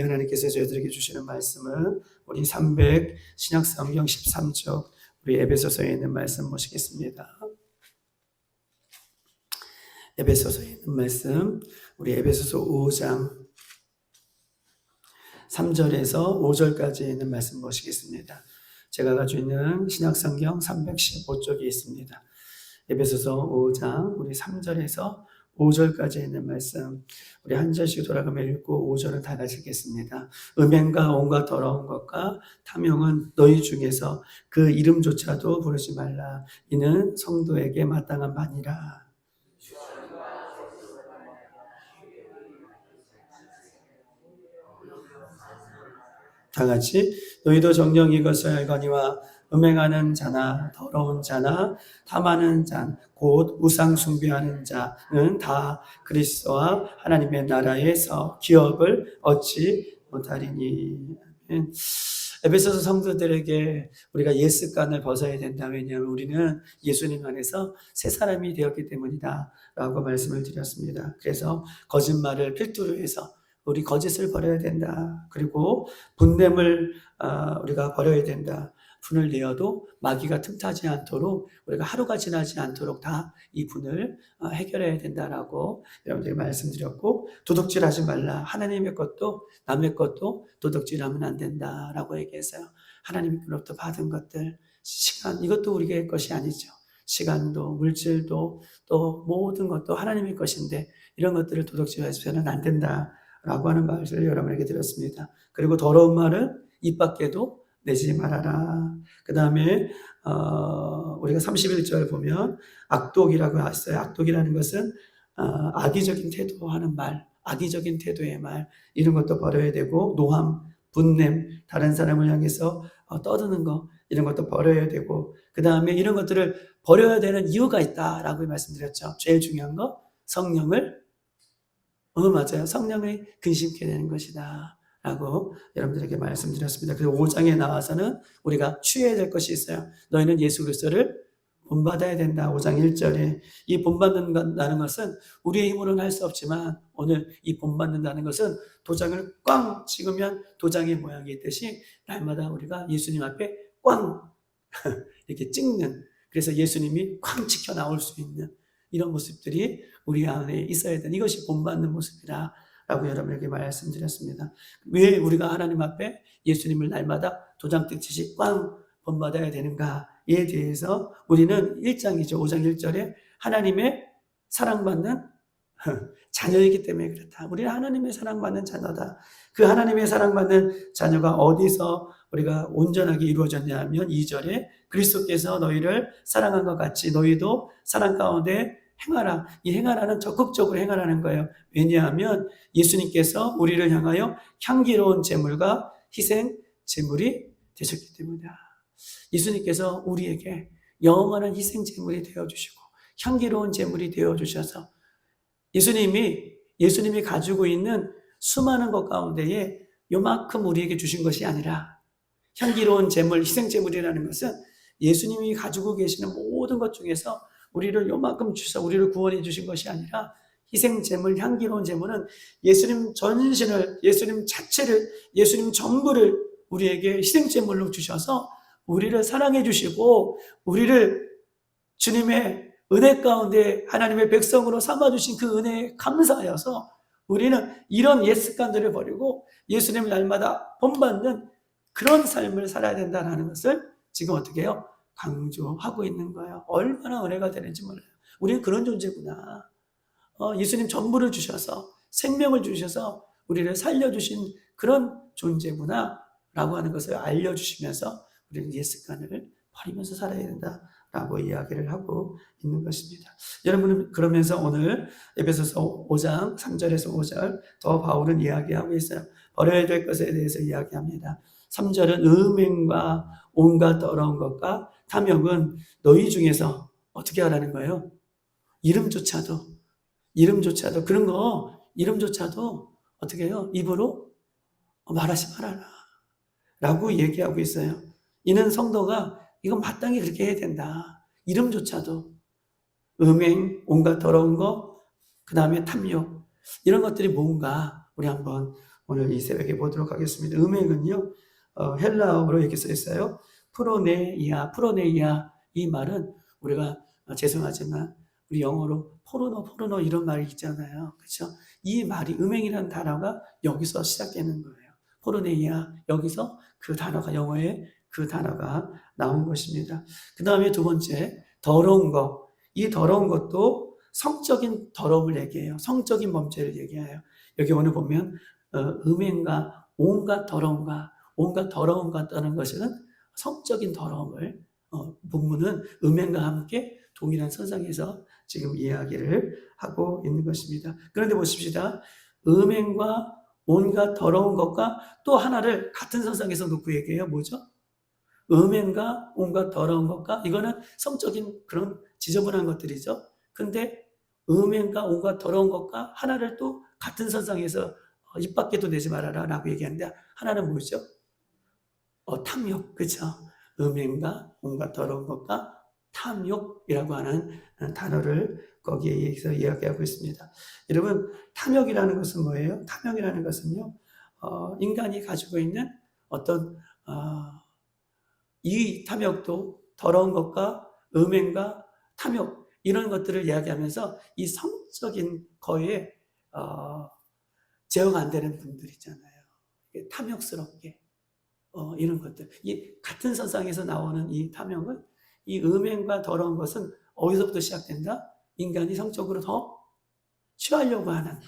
하나님께서 저희들에게 주시는 말씀은 우리 300 신약 성경 13쪽 우리 에베소서에 있는 말씀 보시겠습니다. 에베소서에 있는 말씀 우리 에베소서 5장 3절에서 5절까지 있는 말씀 보시겠습니다. 제가 가지고 있는 신약 성경 315쪽에 있습니다. 에베소서 5장 우리 3절에서 5절까지 있는 말씀 우리 한 절씩 돌아가며 읽고 5절은 다 같이 읽겠습니다. 음행과 온갖 더러운 것과 탐욕은 너희 중에서 그 이름조차도 부르지 말라. 이는 성도에게 마땅한 바니라. 다 같이 너희도 정령 이것을 알거니와 음행하는 자나 더러운 자나 탐하는 자, 곧 우상 숭배하는 자는 다 그리스도와 하나님의 나라에서 기업을 얻지 못하리니. 에베소서 성도들에게 우리가 예습관을 벗어야 된다. 왜냐하면 우리는 예수님 안에서 새 사람이 되었기 때문이다. 라고 말씀을 드렸습니다. 그래서 거짓말을 필두로 해서 우리 거짓을 버려야 된다. 그리고 분냄을 아, 우리가 버려야 된다. 분을 내어도 마귀가 틈타지 않도록 우리가 하루가 지나지 않도록 다 이 분을 어, 해결해야 된다라고 여러분들이 말씀드렸고 도둑질하지 말라 하나님의 것도 남의 것도 도둑질하면 안 된다라고 얘기했어요. 하나님으로부터 받은 것들 시간 이것도 우리의 것이 아니죠. 시간도 물질도 또 모든 것도 하나님의 것인데 이런 것들을 도둑질해서는 안 된다라고 하는 말씀을 여러분에게 드렸습니다. 그리고 더러운 말은 입 밖에도 내지 말아라. 그 다음에 어, 우리가 31절 보면 악독이라고 했어요. 악독이라는 것은 어, 악의적인 태도하는 말, 악의적인 태도의 말 이런 것도 버려야 되고 노함, 분냄, 다른 사람을 향해서 어, 떠드는 거 이런 것도 버려야 되고 그 다음에 이런 것들을 버려야 되는 이유가 있다라고 말씀드렸죠. 제일 중요한 거 성령을 어 맞아요. 성령을 근심케 되는 것이다. 라고 여러분들에게 말씀드렸습니다. 그리고 5장에 나와서는 우리가 취해야 될 것이 있어요. 너희는 예수 그리스도를 본받아야 된다. 5장 1절에 이 본받는다는 것은 우리의 힘으로는 할 수 없지만 오늘 이 본받는다는 것은 도장을 꽝 찍으면 도장의 모양이 있듯이 날마다 우리가 예수님 앞에 꽝 이렇게 찍는 그래서 예수님이 꽝 찍혀 나올 수 있는 이런 모습들이 우리 안에 있어야 되는 이것이 본받는 모습이다. 라고 여러분에게 말씀드렸습니다. 왜 우리가 하나님 앞에 예수님을 날마다 도장 찍듯이 꽝 본받아야 되는가에 대해서 우리는 1장이죠. 5장 1절에 하나님의 사랑받는 자녀이기 때문에 그렇다. 우리는 하나님의 사랑받는 자녀다. 그 하나님의 사랑받는 자녀가 어디서 우리가 온전하게 이루어졌냐 하면 2절에 그리스도께서 너희를 사랑한 것 같이 너희도 사랑 가운데 행하라. 이 행하라는 적극적으로 행하라는 거예요. 왜냐하면 예수님께서 우리를 향하여 향기로운 제물과 희생 제물이 되셨기 때문이다. 예수님께서 우리에게 영원한 희생 제물이 되어 주시고 향기로운 제물이 되어 주셔서 예수님이 예수님이 가지고 있는 수많은 것 가운데에 요만큼 우리에게 주신 것이 아니라 향기로운 제물, 희생 제물이라는 것은 예수님이 가지고 계시는 모든 것 중에서 우리를 요만큼 주셔서 우리를 구원해 주신 것이 아니라 희생 제물, 향기로운 제물은 예수님 전신을, 예수님 자체를, 예수님 전부를 우리에게 희생 제물로 주셔서 우리를 사랑해 주시고 우리를 주님의 은혜 가운데 하나님의 백성으로 삼아 주신 그 은혜에 감사하여서 우리는 이런 옛 습관들을 버리고 예수님 날마다 본받는 그런 삶을 살아야 된다는 것을 지금 어떻게 해요? 강조하고 있는 거예요. 얼마나 은혜가 되는지 몰라요. 우리는 그런 존재구나. 어, 예수님 전부를 주셔서 생명을 주셔서 우리를 살려주신 그런 존재구나 라고 하는 것을 알려주시면서 우리는 옛 습관을 버리면서 살아야 된다 라고 이야기를 하고 있는 것입니다. 여러분은 그러면서 오늘 에베소서 5장 3절에서 5절 더 바울은 이야기하고 있어요. 버려야 될 것에 대해서 이야기합니다. 3절은 음행과 온갖 더러운 것과 탐욕은 너희 중에서 어떻게 하라는 거예요? 이름조차도, 이름조차도, 그런 거, 이름조차도 어떻게 해요? 입으로 말하지 말아라. 라고 얘기하고 있어요. 이는 성도가 이건 마땅히 그렇게 해야 된다. 이름조차도. 음행, 온갖 더러운 거, 그 다음에 탐욕. 이런 것들이 뭔가 우리 한번 오늘 이 새벽에 보도록 하겠습니다. 음행은요, 어, 헬라어로 이렇게 써 있어요. 프로네이아, 프로네이아. 이 말은 우리가 어, 죄송하지만 우리 영어로 포르노, 포르노 이런 말이 있잖아요. 그렇죠? 이 말이 음행이라는 단어가 여기서 시작되는 거예요. 포르네이아 여기서 그 단어가 영어에 그 단어가 나온 것입니다. 그 다음에 두 번째 더러운 것. 이 더러운 것도 성적인 더러움을 얘기해요. 성적인 범죄를 얘기해요. 여기 오늘 보면 어, 음행과 온갖 더러움과 온갖 더러움과 떠는 것은 성적인 더러움을 어, 본문은 음행과 함께 동일한 선상에서 지금 이야기를 하고 있는 것입니다. 그런데 보십시다. 음행과 온갖 더러운 것과 또 하나를 같은 선상에서 놓고 얘기해요. 뭐죠? 음행과 온갖 더러운 것과 이거는 성적인 그런 지저분한 것들이죠. 근데 음행과 온갖 더러운 것과 하나를 또 같은 선상에서 어, 입 밖에도 내지 말아라 라고 얘기하는데 하나는 뭐죠? 어, 탐욕, 그죠? 음행과 온갖 더러운 것과 탐욕이라고 하는 단어를 거기에서 이야기하고 있습니다. 여러분, 탐욕이라는 것은 뭐예요? 탐욕이라는 것은요, 어, 인간이 가지고 있는 어떤, 어, 이 탐욕도 더러운 것과 음행과 탐욕, 이런 것들을 이야기하면서 이 성적인 거에, 어, 제어가 안 되는 분들 있잖아요. 탐욕스럽게. 어, 이런 것들. 이 같은 선상에서 나오는 이 탐욕은 이 음행과 더러운 것은 어디서부터 시작된다? 인간이 성적으로 더 취하려고 하는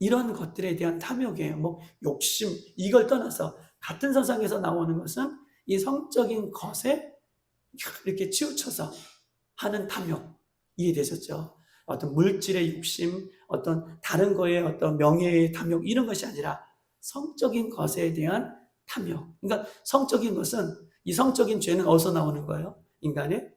이런 것들에 대한 탐욕이에요. 뭐 욕심 이걸 떠나서 같은 선상에서 나오는 것은 이 성적인 것에 이렇게 치우쳐서 하는 탐욕 이해되셨죠? 어떤 물질의 욕심, 어떤 다른 거에 어떤 명예의 탐욕 이런 것이 아니라 성적인 것에 대한 탐욕. 그러니까 성적인 것은 이 성적인 죄는 어디서 나오는 거예요? 인간의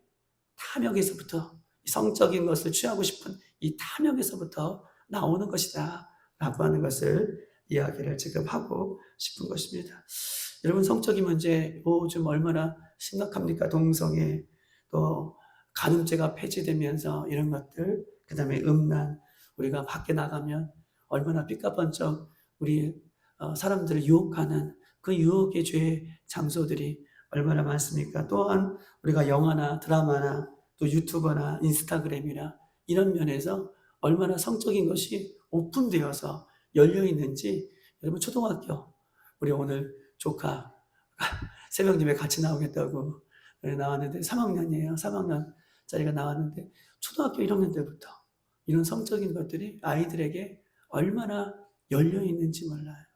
탐욕에서부터 성적인 것을 취하고 싶은 이 탐욕에서부터 나오는 것이다. 라고 하는 것을 이야기를 지금 하고 싶은 것입니다. 여러분, 성적인 문제 요즘 얼마나 심각합니까? 동성애, 또 간음죄가 폐지되면서 이런 것들, 그 다음에 음란, 우리가 밖에 나가면 얼마나 삐까번쩍 우리 어, 사람들을 유혹하는 그 유혹의 죄 장소들이 얼마나 많습니까? 또한 우리가 영화나 드라마나 또 유튜버나 인스타그램이나 이런 면에서 얼마나 성적인 것이 오픈되어서 열려 있는지 여러분 초등학교 우리 오늘 조카 새벽 예배 같이 나오겠다고 나왔는데 3학년이에요. 3학년짜리가 나왔는데 초등학교 1학년 때부터 이런 성적인 것들이 아이들에게 얼마나 열려 있는지 몰라요.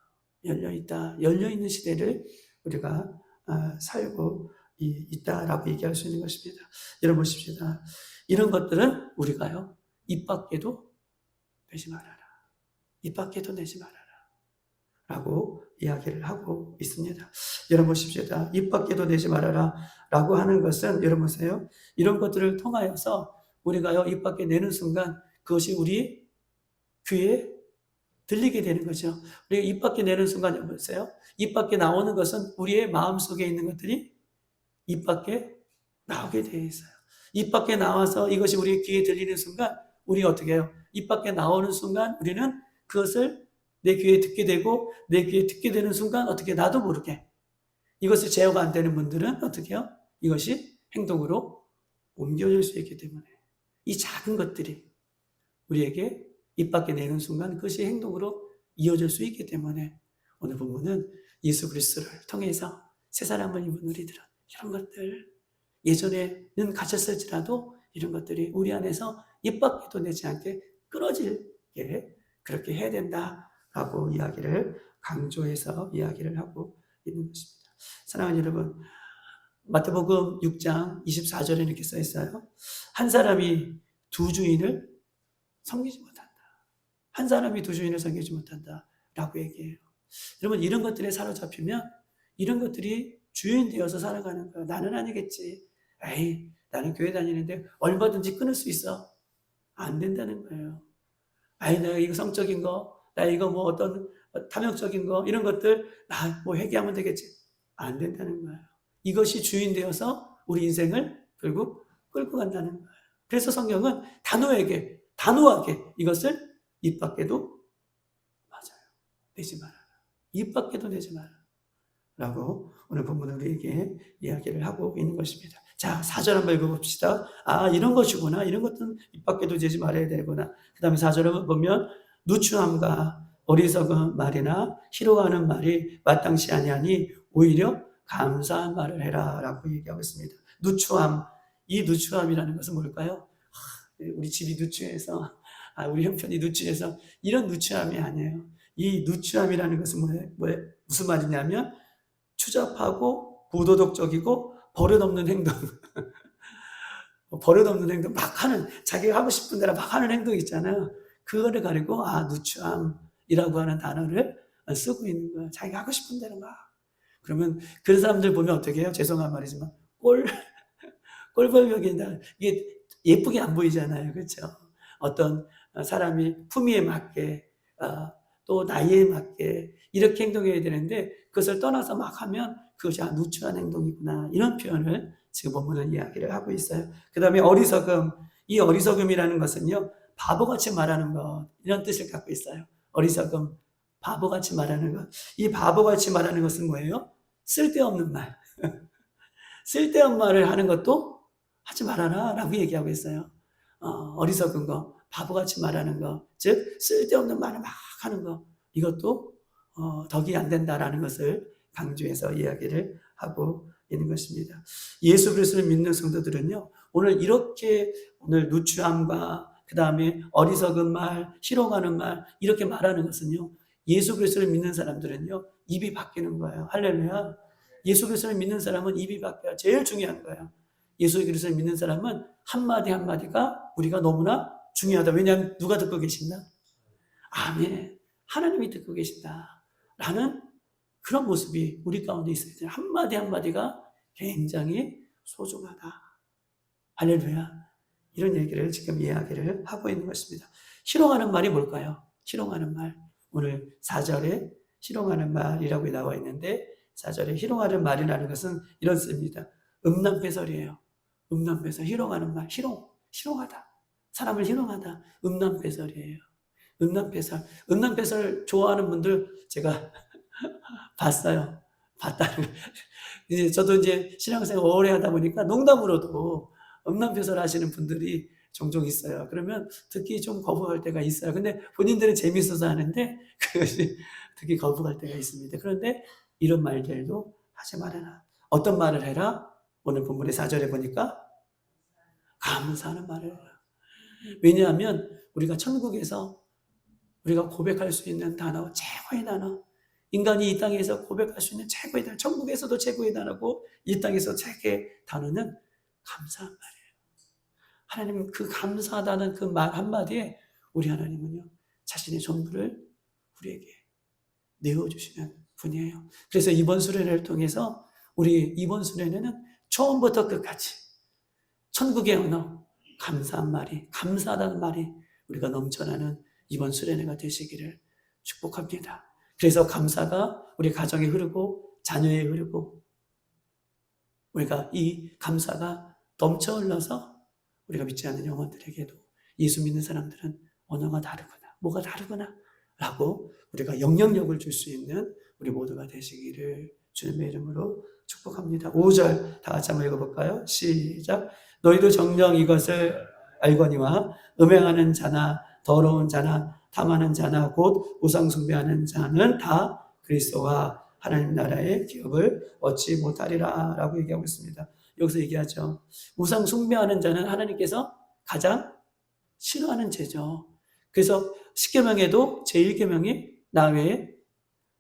열려 있다. 열려 있는 시대를 우리가 아, 살고 있다라고 얘기할 수 있는 것입니다. 여러분 보십시다. 이런 것들은 우리가요, 입 밖에도 내지 말아라. 입 밖에도 내지 말아라. 라고 이야기를 하고 있습니다. 여러분 보십시다. 입 밖에도 내지 말아라. 라고 하는 것은, 여러분 보세요. 이런 것들을 통하여서 우리가요, 입 밖에 내는 순간 그것이 우리 귀에 들리게 되는 거죠. 우리가 입 밖에 내는 순간 보세요. 입 밖에 나오는 것은 우리의 마음 속에 있는 것들이 입 밖에 나오게 되어 있어요. 입 밖에 나와서 이것이 우리 귀에 들리는 순간 우리 어떻게 해요? 입 밖에 나오는 순간 우리는 그것을 내 귀에 듣게 되고 내 귀에 듣게 되는 순간 어떻게 나도 모르게 이것을 제어가 안 되는 분들은 어떻게 해요? 이것이 행동으로 옮겨질 수 있기 때문에 이 작은 것들이 우리에게 입 밖에 내는 순간 그것이 행동으로 이어질 수 있기 때문에 오늘 본문은 예수 그리스도를 통해서 새 사람을 입은 우리들은 이런 것들 예전에는 가졌을지라도 이런 것들이 우리 안에서 입 밖에도 내지 않게 끊어질게 그렇게 해야 된다라고 이야기를 강조해서 이야기를 하고 있는 것입니다. 사랑하는 여러분, 마태복음 6장 24절에 이렇게 써 있어요. 한 사람이 두 주인을 섬기지 못한다. 한 사람이 두 주인을 섬기지 못한다. 라고 얘기해요. 여러분, 이런 것들에 사로잡히면 이런 것들이 주인 되어서 살아가는 거예요. 나는 아니겠지. 에이, 나는 교회 다니는데 얼마든지 끊을 수 있어. 안 된다는 거예요. 아이, 내가 이거 성적인 거, 나 이거 뭐 어떤 탐욕적인 거, 이런 것들, 나 뭐 회개하면 되겠지. 안 된다는 거예요. 이것이 주인 되어서 우리 인생을 결국 끌고 간다는 거예요. 그래서 성경은 단호하게, 단호하게 이것을 입 밖에도 맞아요. 내지 말아라. 입 밖에도 내지 마라. 라고 오늘 본문은 우리에게 이야기를 하고 있는 것입니다. 자, 4절 한번 읽어봅시다. 아, 이런 것이구나. 이런 것들은 입 밖에도 내지 말아야 되구나. 그 다음에 4절을 보면 누추함과 어리석은 말이나 희로하는 말이 마땅치 아니하니 오히려 감사한 말을 해라 라고 얘기하고 있습니다. 누추함, 이 누추함이라는 것은 뭘까요? 아, 우리 집이 누추해서, 아, 우리 형편이 누추해서 이런 누추함이 아니에요. 이 누추함이라는 것은 뭐예요? 뭐예요? 무슨 말이냐면 추잡하고 부도덕적이고 버릇없는 행동. 버릇없는 행동 막 하는 자기가 하고 싶은 대로 막 하는 행동 있잖아요. 그거를 가리고 아 누추함이라고 하는 단어를 쓰고 있는 거예요. 자기가 하고 싶은 대로 막. 그러면 그런 사람들 보면 어떻게 해요? 죄송한 말이지만 꼴 꼴벌벽이다. 이게 예쁘게 안 보이잖아요. 그렇죠? 어떤 사람이 품위에 맞게 어, 또 나이에 맞게 이렇게 행동해야 되는데 그것을 떠나서 막 하면 그것이 아, 누추한 행동이구나 이런 표현을 지금 본문은 이야기를 하고 있어요. 그 다음에 어리석음 이 어리석음이라는 것은요 바보같이 말하는 것 이런 뜻을 갖고 있어요. 어리석음 바보같이 말하는 것. 이 바보같이 말하는 것은 뭐예요? 쓸데없는 말. 쓸데없는 말을 하는 것도 하지 말아라 라고 얘기하고 있어요. 어, 리석은 거, 바보같이 말하는 거, 즉 쓸데없는 말을 막 하는 거 이것도 어, 덕이 안 된다라는 것을 강조해서 이야기를 하고 있는 것입니다. 예수 그리스도를 믿는 성도들은요 오늘 이렇게 오늘 누추함과 그 다음에 어리석은 말, 희롱하는 말 이렇게 말하는 것은요 예수 그리스도를 믿는 사람들은요 입이 바뀌는 거예요. 할렐루야. 예수 그리스도를 믿는 사람은 입이 바뀌어야 제일 중요한 거예요. 예수 그리스도를 믿는 사람은 한마디 한마디가 우리가 너무나 중요하다. 왜냐하면 누가 듣고 계신다? 아멘. 하나님이 듣고 계신다. 라는 그런 모습이 우리 가운데 있어야 돼요. 한마디 한마디가 굉장히 소중하다. 할렐루야. 이런 얘기를 지금 이야기를 하고 있는 것입니다. 희롱하는 말이 뭘까요? 희롱하는 말. 오늘 4절에 희롱하는 말이라고 나와 있는데 4절에 희롱하는 말이라는 것은 이런 뜻입니다. 음란배설이에요. 음란배설, 희롱하는 말, 희롱, 희롱하다. 사람을 희롱하다. 음란배설이에요. 음란배설. 음란배설 좋아하는 분들 제가 봤어요. 봤다는 이제 저도 이제 신앙생활 오래 하다 보니까 농담으로도 음란배설 하시는 분들이 종종 있어요. 그러면 듣기 좀 거부할 때가 있어요. 근데 본인들은 재밌어서 하는데 그것이 듣기 거부할 때가 있습니다. 그런데 이런 말들도 하지 말아라. 어떤 말을 해라? 오늘 본문의 4절에 보니까 감사하는 말을 해라. 왜냐하면 우리가 천국에서 우리가 고백할 수 있는 단어, 최고의 단어, 인간이 이 땅에서 고백할 수 있는 최고의 단어, 천국에서도 최고의 단어고 이 땅에서 최고의 단어는 감사한 말이에요. 하나님 그 감사하다는 그 말 한마디에 우리 하나님은요, 자신의 전부를 우리에게 내어주시는 분이에요. 그래서 이번 수련회를 통해서 우리 이번 수련회는 처음부터 끝까지 천국의 언어, 감사한 말이, 감사하다는 말이 우리가 넘쳐나는 이번 수련회가 되시기를 축복합니다. 그래서 감사가 우리 가정에 흐르고 자녀에 흐르고 우리가 이 감사가 넘쳐 흘러서 우리가 믿지 않는 영혼들에게도 예수 믿는 사람들은 언어가 다르구나, 뭐가 다르구나 라고 우리가 영향력을 줄 수 있는 우리 모두가 되시기를 주님의 이름으로 축복합니다. 5절 다 같이 한번 읽어볼까요? 시작. 너희도 정령 이것을 알거니와 음행하는 자나 더러운 자나 탐하는 자나 곧 우상 숭배하는 자는 다 그리스도와 하나님 나라의 기업을 얻지 못하리라 라고 얘기하고 있습니다. 여기서 얘기하죠. 우상 숭배하는 자는 하나님께서 가장 싫어하는 죄죠. 그래서 10계명에도 제1계명이 나 외에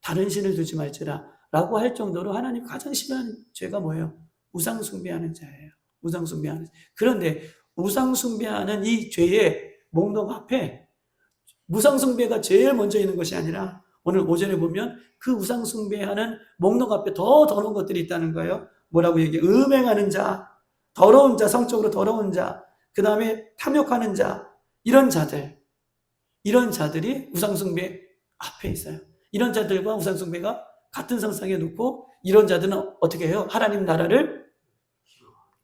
다른 신을 두지 말지라 라고 할 정도로 하나님 가장 싫어하는 죄가 뭐예요? 우상 숭배하는 자예요. 우상 숭배하는. 그런데 우상 숭배하는 이 죄의 목록 앞에 무상 숭배가 제일 먼저 있는 것이 아니라 오늘 오전에 보면 그 우상 숭배하는 목록 앞에 더 더러운 것들이 있다는 거예요. 뭐라고 얘기해? 음행하는 자, 더러운 자, 성적으로 더러운 자, 그 다음에 탐욕하는 자, 이런 자들, 이런 자들이 우상 숭배 앞에 있어요. 이런 자들과 우상 숭배가 같은 상상에 놓고 이런 자들은 어떻게 해요? 하나님 나라를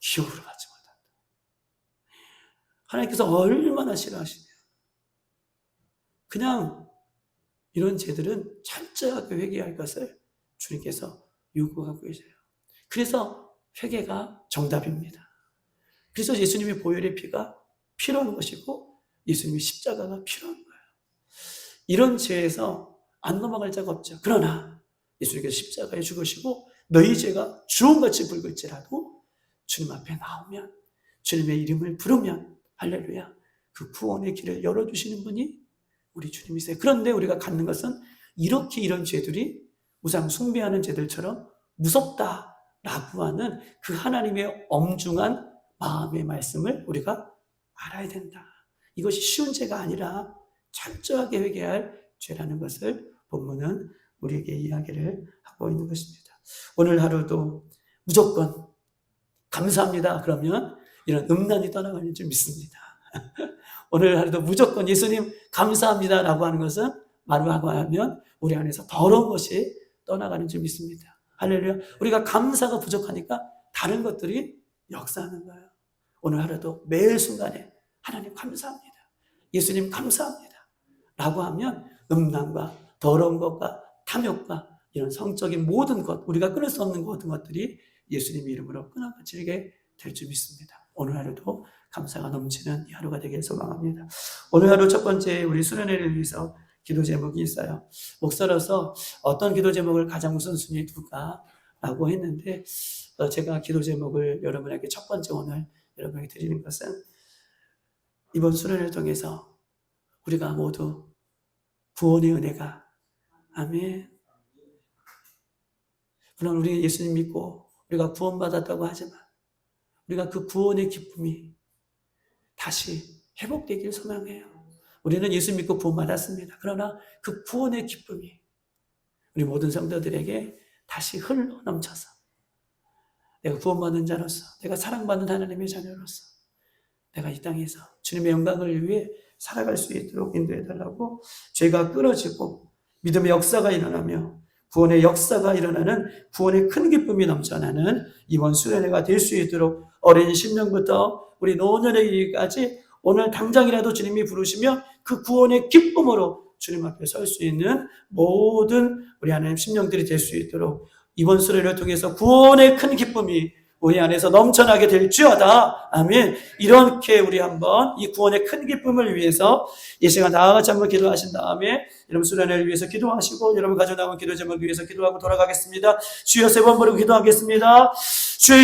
기업으로 받지 못한다. 하나님께서 얼마나 싫어하시냐. 그냥 이런 죄들은 철저하게 회개할 것을 주님께서 요구하고 계세요. 그래서 회개가 정답입니다. 그래서 예수님의 보혈의 피가 필요한 것이고 예수님의 십자가가 필요한 거예요. 이런 죄에서 안 넘어갈 자가 없죠. 그러나 예수님께서 십자가에 죽으시고 너희 죄가 주홍같이 붉을지라도 주님 앞에 나오면 주님의 이름을 부르면 할렐루야 그 구원의 길을 열어주시는 분이 우리 주님이세요. 그런데 우리가 갖는 것은 이렇게 이런 죄들이 우상 숭배하는 죄들처럼 무섭다라고 하는 그 하나님의 엄중한 마음의 말씀을 우리가 알아야 된다. 이것이 쉬운 죄가 아니라 철저하게 회개할 죄라는 것을 본문은 우리에게 이야기를 하고 있는 것입니다. 오늘 하루도 무조건 감사합니다. 그러면 이런 음란이 떠나가는 줄 믿습니다. 오늘 하루도 무조건 예수님 감사합니다 라고 하는 것은 말하고 하면 우리 안에서 더러운 것이 떠나가는 줄 믿습니다. 할렐루야. 우리가 감사가 부족하니까 다른 것들이 역사하는 거예요. 오늘 하루도 매일 순간에 하나님 감사합니다. 예수님 감사합니다. 라고 하면 음란과 더러운 것과 탐욕과 이런 성적인 모든 것, 우리가 끊을 수 없는 모든 것들이 예수님 이름으로 끊어지게 될 줄 믿습니다. 오늘 하루도 감사가 넘치는 이 하루가 되길 소망합니다. 오늘 하루 첫 번째 우리 수련회를 위해서 기도 제목이 있어요. 목사로서 어떤 기도 제목을 가장 우선순위에 둘까? 라고 했는데, 어, 제가 기도 제목을 여러분에게 첫 번째 오늘 여러분에게 드리는 것은 이번 수련회를 통해서 우리가 모두 구원의 은혜가 아멘. 물론 우리 예수님 믿고 우리가 구원받았다고 하지만 우리가 그 구원의 기쁨이 다시 회복되길 소망해요. 우리는 예수 믿고 구원 받았습니다. 그러나 그 구원의 기쁨이 우리 모든 성도들에게 다시 흘러 넘쳐서 내가 구원받는 자로서 내가 사랑받는 하나님의 자녀로서 내가 이 땅에서 주님의 영광을 위해 살아갈 수 있도록 인도해 달라고 죄가 끊어지고 믿음의 역사가 일어나며 구원의 역사가 일어나는 구원의 큰 기쁨이 넘쳐나는 이번 수련회가 될 수 있도록 어린 10년부터 우리 노년에 이르기까지 오늘 당장이라도 주님이 부르시면 그 구원의 기쁨으로 주님 앞에 설 수 있는 모든 우리 하나님 심령들이 될 수 있도록 이번 수련을 통해서 구원의 큰 기쁨이 우리 안에서 넘쳐나게 될지어다. 아멘. 이렇게 우리 한번 이 구원의 큰 기쁨을 위해서 이 시간 나아같이 한번 기도하신 다음에 여러분 수련회를 위해서 기도하시고 여러분 가져 나온 기도 제목을 위해서 기도하고 돌아가겠습니다. 주여 세 번 부르고 기도하겠습니다. 주여